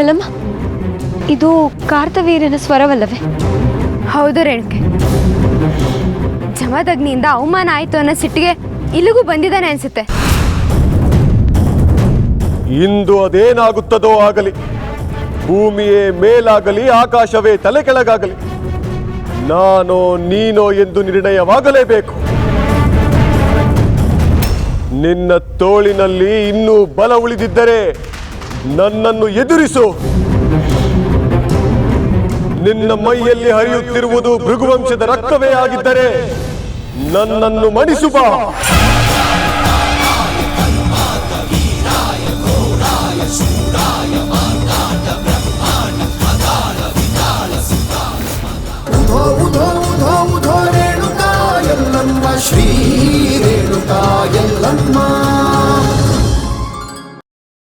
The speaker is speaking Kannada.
ಎಲ್ಲಮ್ಮ ಇದು ಕಾರ್ತವೀರ್ಯನ ಸ್ವರವಲ್ಲವೇ? ಹೌದು ರೇಣುಕೆ. ಜಮದಗ್ನಿಯಿಂದ ಅವಮಾನ ಆಯ್ತು ಅನ್ನೋ ಸಿಟ್ಟಿಗೆ ಇಲ್ಲಿಗೂ ಬಂದಿದ್ದಾನೆ ಅನ್ಸುತ್ತೆ. ಇಂದು ಅದೇನಾಗುತ್ತದೋ ಆಗಲಿ ಭೂಮಿಯೇ ಮೇಲಾಗಲಿ ಆಕಾಶವೇ ತಲೆ ಕೆಳಗಾಗಲಿ ನಾನೋ ನೀನೋ ಎಂದು ನಿರ್ಣಯವಾಗಲೇಬೇಕು. ನಿನ್ನ ತೋಳಿನಲ್ಲಿ ಇನ್ನೂ ಬಲ ಉಳಿದಿದ್ದರೆ ನನ್ನನ್ನು ಎದುರಿಸು. ನಿನ್ನ ಮೈಯಲ್ಲಿ ಹರಿಯುತ್ತಿರುವುದು ಭೃಗುವಂಶದ ರಕ್ತವೇ ಆಗಿದ್ದರೆ ನನ್ನನ್ನು ಮಣಿಸು ಉಧೋ ರೇಣುಕಾ ಎಲ್ಲಮ್ಮ ಶ್ರೀ